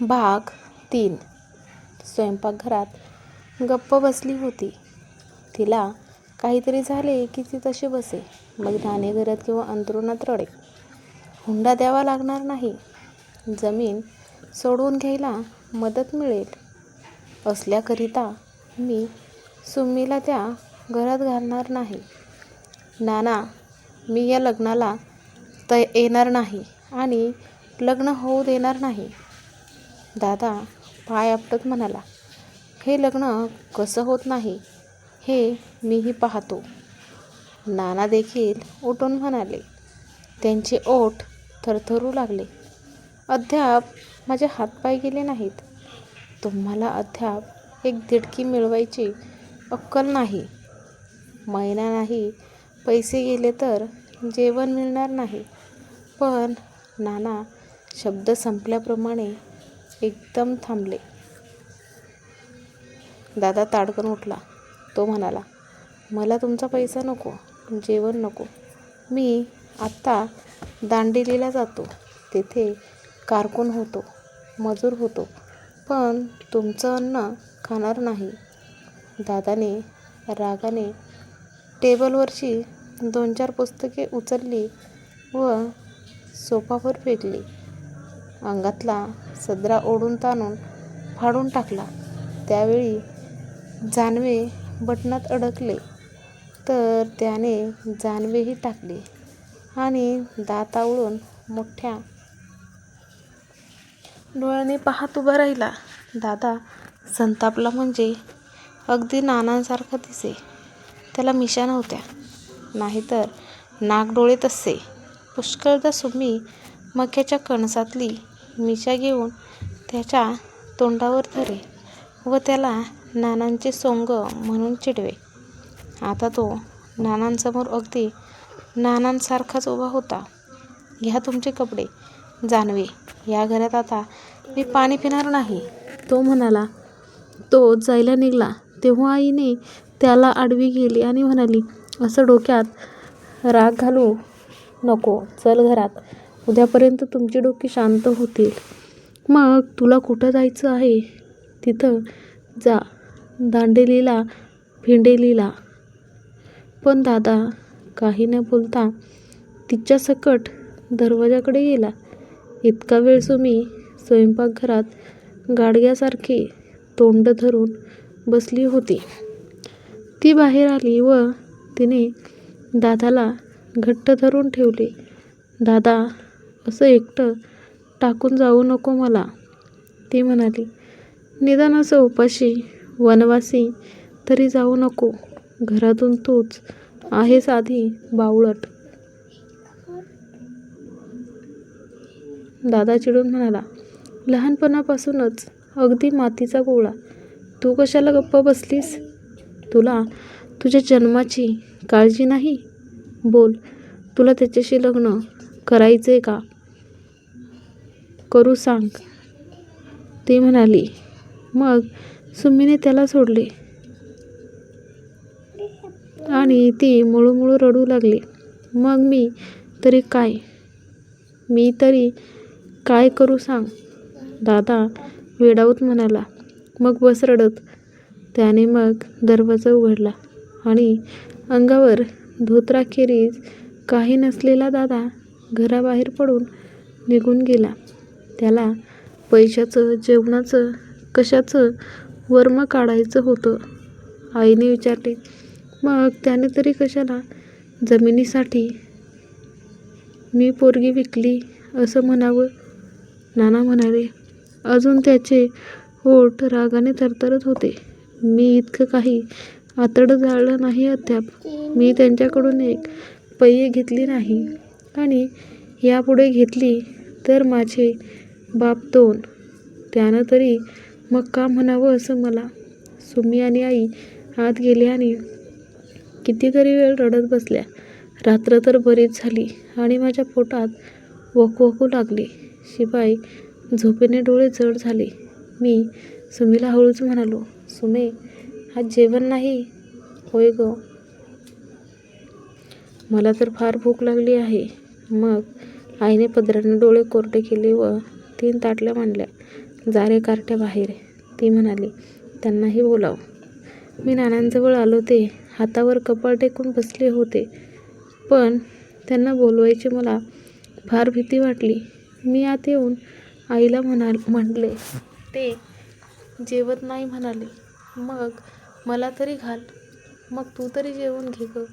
भाग तीन. स्वयंपाकघरात गप्प बसली होती. तिला काहीतरी झाले की ती तशी बसे. मग धाणे घरात किंवा अंतरुणात रडे. हुंडा द्यावा लागणार नाही. जमीन सोडवून घ्यायला मदत मिळेल. असल्याकरिता मी सुम्मीला त्या घरात घालणार नाही. नाना मी या लग्नाला त येणार नाही आणि लग्न होऊ देणार नाही. दादा पाय आपटत म्हणाला. हे लग्न कसं होत नाही हे मीही पाहतो. नाना देखील उठून म्हणाले. त्यांचे ओठ थरथरू लागले. अद्याप माझे हातपाय गेले नाहीत. तुम्हाला अद्याप एक दिडकी मिळवायची अक्कल नाही. महिना नाही पैसे गेले तर जेवण मिळणार नाही. पण नाना शब्द संपल्याप्रमाणे एकदम थांबले. दादा ताडकन उठला. तो म्हणाला मला तुमचा पैसा नको जेवण नको. मी आत्ता दांडेलीला जातो. तेथे कारकून होतो मजूर होतो. पण तुमचं अन्न खाणार नाही. दादाने रागाने टेबलवरची दोन चार पुस्तके उचलली व सोफावर फेकली. अंगातला सदरा ओढून ताणून फाडून टाकला. त्यावेळी जानवे बटणात अडकले तर त्याने जानवेही टाकले आणि दात आवळून मोठ्या डोळ्याने पाहत उभा राहिला. दादा संतापला म्हणजे अगदी नानांसारखा दिसे. त्याला मिशा नव्हत्या. नाहीतर नाकडोळे तसे. पुष्कळदा सुम्मी मक्याच्या कणसातली मिशा घेऊन त्याच्या तोंडावर धरे व त्याला नानांचे सोंग म्हणून चिडवे. आता तो नानांसमोर अगदी नानांसारखाच उभा होता. घ्या तुमचे कपडे जानवे या घरात आता मी पाणी पिणार नाही. तो म्हणाला. तो जायला निघाला. तेव्हा आईने त्याला आडवी गेली आणि म्हणाली असं डोक्यात राग घालू नको. चल घरात. उद्यापर्यंत तुमची डोकी शांत होतील. मग तुला कुठं जायचं आहे? तिथं जा. दांडेलीला भिंडेलीला. पण दादा काही न बोलता तिच्या सकट दरवाजाकडे गेला. इतका वेळ सुमी स्वयंपाकघरात गाडग्यासारखी तोंड धरून बसली होती. ती बाहेर आली व तिने दादाला घट्ट धरून ठेवले. दादा असं एकटं टाकून जाऊ नको मला. ती म्हणाली निदान असं उपाशी वनवासी तरी जाऊ नको. घरातून तूच आहेस आधी बावळट. दादा चिडून म्हणाला लहानपणापासूनच अगदी मातीचा गोळा. तू कशाला गप्प बसलीस? तुला तुझ्या जन्माची काळजी नाही? बोल तुला त्याच्याशी लग्न करायचे का? करू सांग. ती म्हणाली. मग सुमीने त्याला सोडले. आणि ती मुळूमुळू रडू लागली. मग मी तरी काय? मी तरी काय करू सांग? दादा वेडाऊत म्हणाला. मग बस रडत. त्याने मग दरवाजा उघडला. आणि अंगावर धोत्राखेरीज काही नसलेला दादा घराबाहेर पडून निघून गेला. त्याला पैशाचं जेवणाचं कशाचं वर्म काढायचं होतं. आईने विचारले मग त्याने तरी कशाला जमिनीसाठी? मी पोरगी विकली असं म्हणावं. नाना म्हणाले अजून त्याचे ओठ रागाने थरथरत होते. मी इतकं काही आतडं जाळलं नाही अद्याप. मी त्यांच्याकडून एक पै घेतली नाही. आणि यापुढे घेतली तर माझे बाप दोन. त्यानं तरी मग का म्हणावं असं मला. सुमी आणि आई आत गेली आणि कितीतरी वेळ रडत बसल्या. रात्र तर बरीच झाली आणि माझ्या पोटात वकवकू लागली. शिवाय झोपेने डोळे जड झाले. मी सुमीला हळूच म्हणालो सुमे आज जेवण नाही? होय ग. मला तर फार भूक लागली आहे. मग आईने पदराने डोळे कोरडे केले व तीन ताटल्या मांडल्या. जा रे कार्ट्या बाहेर. ती म्हणाली त्यांनाही बोलाव. मी नानांजवळ आलो ते हातावर कपाळ टेकून बसले होते. पण त्यांना बोलवायची मला फार भीती वाटली. मी आत येऊन आईला म्हणाल म्हटले ते जेवत नाही म्हणाले. मग मला तरी घाल. मग तू तरी जेवून घे ग.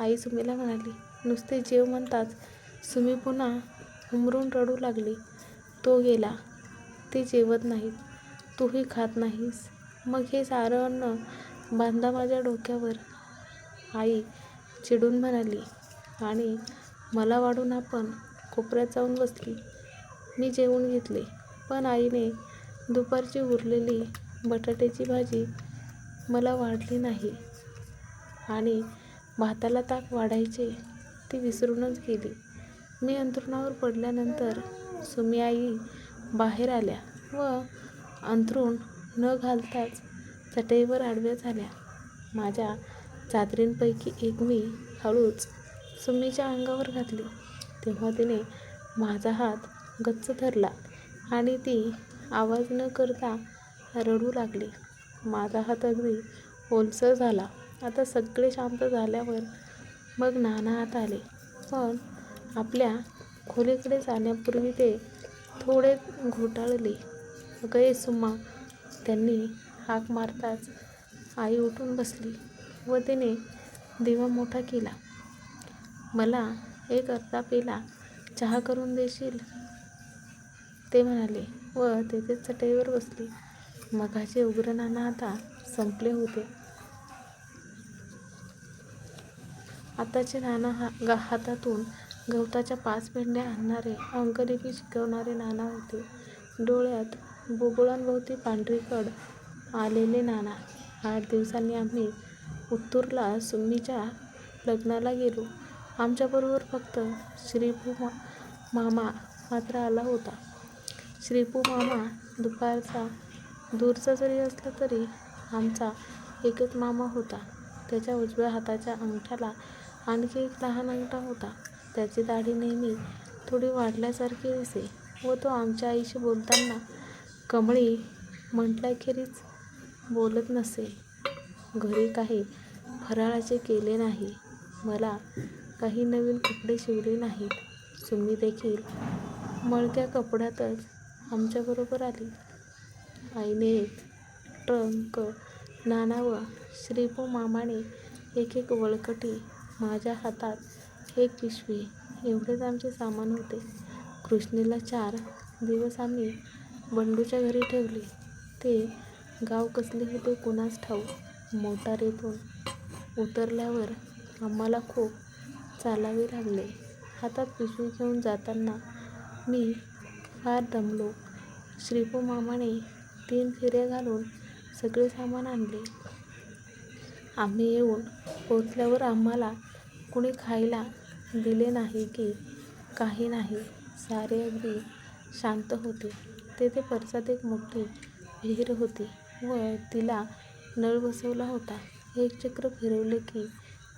आई सुमीला म्हणाली नुसते जेव म्हणताच सुमी पुन्हा हुमरून रडू लागली. तो गेला. ते जेवत नाहीत. तूही खात नाहीस. मग हे सारं अन्न बांधा माझ्या डोक्यावर. आई चिडून म्हणाली आणि मला वाढून आपण कोपऱ्यात जाऊन बसली. मी जेवून घेतले. पण आईने दुपारची उरलेली बटाट्याची भाजी मला वाढली नाही. आणि भाताला ताक वाढायचे ती विसरूनच गेली. मी अंथरुणावर पडल्यानंतर सुमी आई बाहेर आल्या व अंथरूण न घालताच चटईवर आडव्या झाल्या. माझ्या चादरींपैकी एक मी हळूच सुमीच्या अंगावर घातली. तेव्हा तिने माझा हात गच्च धरला आणि ती आवाज न करता रडू लागली. माझा हात अगदी ओलसर झाला. आता सगळे शांत झाल्यावर मग नाना आत आले. पण आपल्या खोलीकडे जाण्यापूर्वी ते थोडे घोटाळले. अगं सुम्मा त्यांनी हाक मारताच आई उठून बसली व तिने दिवा मोठा केला. मला एक अर्धा पेला चहा करून देशील? ते म्हणाले व तेथेच चटईवर बसली. मघाचे उग्र नाना आता संपले होते. आताचे नाना हा गा हातातून गवताच्या पाच पेंड्या आणणारे अंकलिपी शिकवणारे नाना होते. डोळ्यात बुबुळांभोवती पांढरीकड आलेले नाना. आठ दिवसांनी आम्ही उत्तूरला सुम्मीच्या लग्नाला गेलो. आमच्याबरोबर फक्त श्रीपू मा मामा मात्र आला होता. श्रीपू मामा दुपारचा दूरचा जरी असला तरी आमचा एकच मामा होता. त्याच्या उजव्या हाताच्या अंगठ्याला आणखी एक लहान अंगठा होता. त्याची दाढी नेहमी थोडी वाढल्यासारखी दिसे व तो आमच्या आईशी बोलताना कमळी म्हटल्याखेरीज बोलत नसे. घरी काही फराळाचे केले नाही. मला काही नवीन कपडे शिवले नाहीत. सुमी देखील मळक्या कपड्यातच आमच्याबरोबर आली. आईने एक ट्रंक नाना व श्रीपू मामाने एक एक वळकटी माझ्या हातात एक पिशवी एवढेच आमचे सामान होते. कृष्णेला चार दिवस आम्ही बंडूच्या घरी ठेवले. ते गाव कसले होते कुणास ठाऊक मोटारीतून उतरल्यावर आम्हाला खूप चालावे लागले. हातात पिशवी घेऊन जाताना मी फार दमलो. श्रीपू मामाने तीन फेऱ्या घालून सगळे सामान आणले. आम्ही येऊन पोचल्यावर आम्हाला कुणी खायला दिले नाही की काही नाही सारे अगदी शांत होते. तेथे परसात एक मोठी विहीर होती व तिला नळ बसवला होता. एक चक्र फिरवले की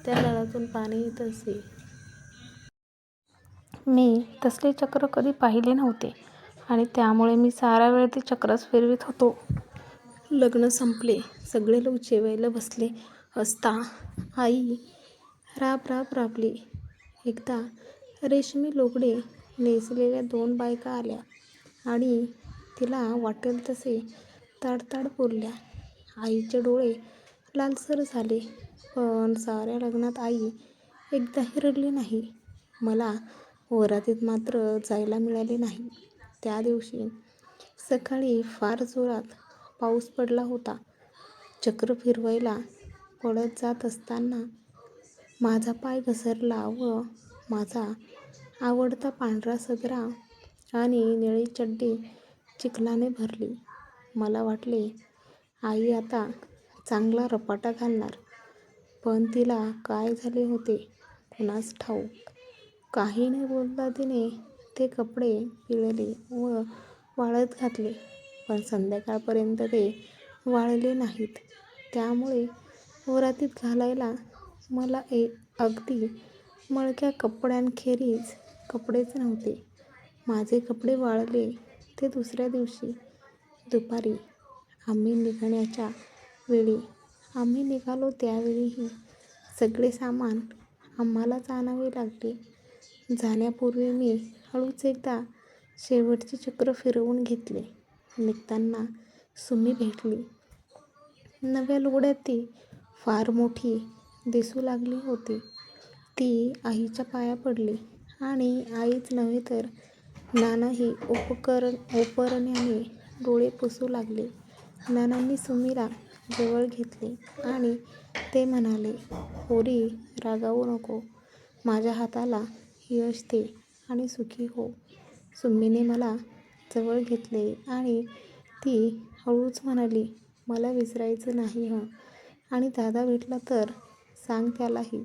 त्या नळातून पाणी येत असे. मी तसले चक्र कधी पाहिले नव्हते आणि त्यामुळे मी सारा वेळ ते चक्रच फिरवीत होतो. लग्न संपले. सगळे लोक जेवायला बसले असता आई राब राब राबली. एकदा रेशमी लोगडे नेसलेल्या दोन बायका आल्या आणि तिला वाटेल तसे ताडताड बोलल्या. आईचे डोळे लालसर झाले पण साऱ्या लग्नात आई एकदाही रडली नाही. मला वरातीत मात्र जायला मिळाले नाही. त्या दिवशी सकाळी फार जोरात पाऊस पडला होता. चक्र फिरवायला पळत जात असताना माझा पाय घसरला व माझा आवडता पांढरा सदरा आणि निळी चड्डी चिखलाने भरली. मला वाटले आई आता चांगला रपाटा घालणार. पण तिला काय झाले होते कुणास ठाऊक. काही न बोलता तिने ते कपडे पिळले व वाळत घातले. पण संध्याकाळपर्यंत ते वाळले नाहीत. त्यामुळे वरातीत घालायला मला ए अगदी मळक्या कपड्यांखेरीज कपडेच नव्हते माझे कपडे वाळले ते दुसऱ्या दिवशी दुपारी आम्ही निघण्याच्या वेळी आम्ही निघालो त्यावेळीही सगळे सामान आम्हालाच आणावे लागले. जाण्यापूर्वी मी हळूच एकदा शेवटचे चक्र फिरवून घेतले. निघताना सुमी भेटली. नव्या लुगड्यात ती फार मोठी दिसू लागली होती. ती आईच्या पाया पडली आणि आईच नव्हे तर नानाही उपरण्याने डोळे पुसू लागले. नानांनी सुमीला जवळ घेतले आणि ते म्हणाले, पोरी रागावू नको. माझ्या हाताला यश दे आणि सुखी हो. सुमीने मला जवळ घेतले आणि ती हळूच म्हणाली, मला विसरायचं नाही हं आणि दादा भेटला तर सांग त्यालाही.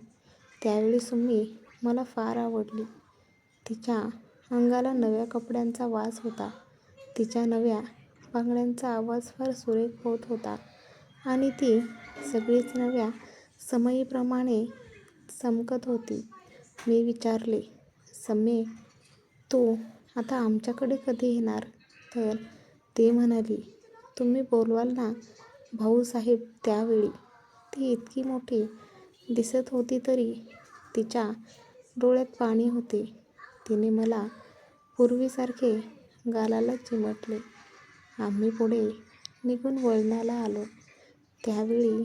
त्यावेळी सुमी मला फार आवडली. तिच्या अंगाला नव्या कपड्यांचा वास होता. तिच्या नव्या बांगड्यांचा आवाज फार सुरेख होत होता आणि ती सगळीच नव्या समयीप्रमाणे चमकत होती. मी विचारले, समे तू आता आमच्याकडे कधी येणार? तर ती म्हणाली, तुम्ही बोलवाल ना भाऊसाहेब त्यावेळी. ती इतकी मोठी दिसत होती तरी तिच्या डोळ्यात पाणी होते. तिने मला पूर्वीसारखे गालाला चिमटले. आम्ही पुढे निघून वळणाला आलो. त्यावेळी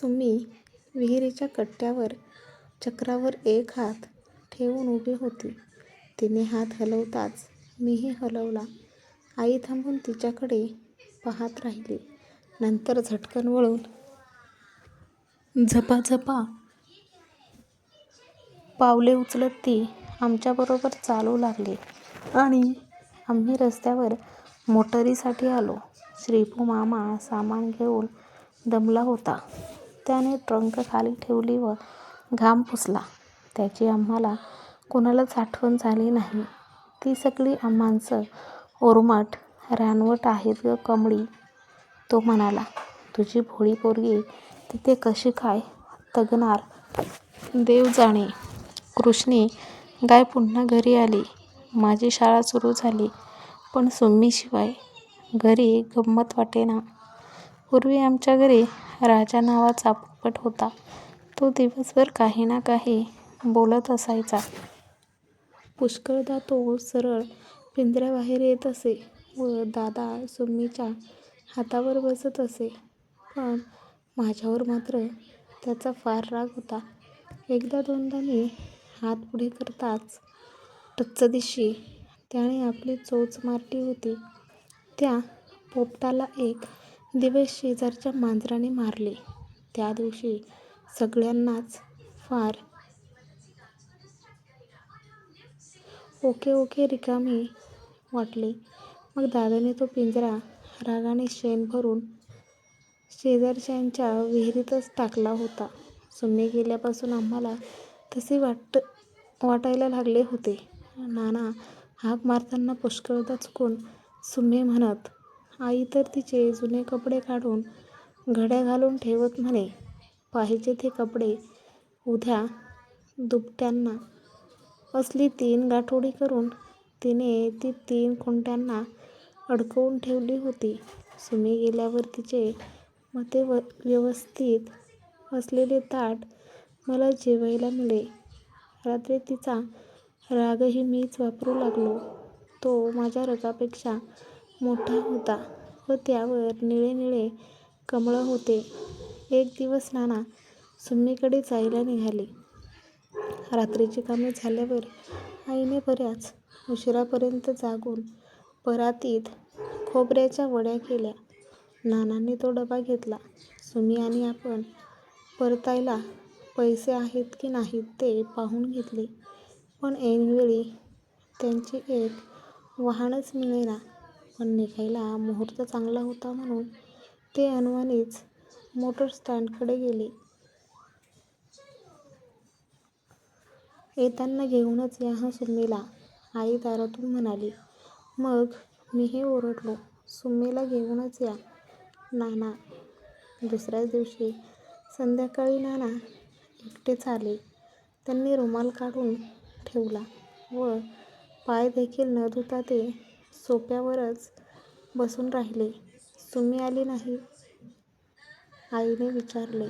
सुमी विहिरीच्या कट्ट्यावर चक्रावर एक हात ठेवून उभी होती. तिने हात हलवताच मीही हलवला. आई थांबून तिच्याकडे पाहत राहिली. नंतर झटकन वळून झपाझपा पावले उचलत ती आमच्याबरोबर चालू लागली आणि आम्ही रस्त्यावर मोटारीसाठी आलो. श्रीपू मामा सामान घेऊन दमला होता. त्याने ट्रंक खाली ठेवली व घाम पुसला. त्याची आम्हाला कुणालाच आठवण झाली नाही. ती सगळी आम्हांचं ओरमट रानवट आहेत गं कमळी, तो म्हणाला. तुझी भोळी पोरगी तिथे कशी काय तगणार देव जाणे. कृष्णी गाय पुन्हा घरी आली. माझी शाळा सुरू झाली. पण सुम्मीशिवाय घरी गंमत वाटेना. पूर्वी आमच्या घरी राजा नावाचा पोपट होता. तो दिवसभर काही ना काही बोलत असायचा. पुष्कळदा तो सरळ पिंजऱ्याबाहेर येत असे व दादा सुम्मीच्या हातावर बसत असे. पण माझ्यावर मात्र त्याचा फार राग होता. एकदा दोनदा मी हात पुढे करताच टच्चदिशी त्याने आपली चोच मारली होती. त्या पोपटाला एक दिवस शेजारच्या मांजराने मारले. त्या दिवशी सगळ्यांनाच फार ओके ओके रिकामी वाटले. मग दादाने तो पिंजरा रागाने शेण भरून शेजारच्यांच्या विहिरीतच टाकला होता. सुम्मी गेल्यापासून आम्हाला तसे वाटायला लागले होते. नाना हाक मारताना पुष्कळदा चुकून सुम्मे म्हणत. आई तर तिचे जुने कपडे काढून घड्या घालून ठेवत म्हणे. पाहिजे ते कपडे उद्या दुपट्यांना. असली तीन गाठोडी करून तिने ती तीन खुंट्यांना अडकवून ठेवली होती. सुमी गेल्यावर तिचे मग ते व व्यवस्थित असलेले ताट मला जेवायला मिळे. रात्री तिचा रागही मीच वापरू लागलो. तो माझ्या रगापेक्षा मोठा होता व त्यावर निळे निळे कमळं होते. एक दिवस नाना सुम्मीकडे जायला निघाले. रात्रीची कामे झाल्यावर आईने बऱ्याच उशिरापर्यंत जागून परातीत खोबऱ्याच्या वड्या केल्या. नानांनी तो डबा घेतला. सुमी आणि आपण परतायला पैसे आहेत की नाहीत ते पाहून घेतले. पण ऐनवेळी त्यांची एक वाहनच मिळेना. पण निघायला मुहूर्त चांगला होता म्हणून ते अनवाणीच मोटर स्टँडकडे गेले. येताना घेऊनच या हं आई दारातून म्हणाली. मग मीही ओरडलो, सुमीला घेऊनच या, नाना. दुसऱ्याच दिवशी संध्याकाळी नाना एकटेच आले. त्यांनी रुमाल काढून ठेवला व पाय देखील न धुता ते सोप्यावरच बसून राहिले सुमी आली नाही आईने विचारले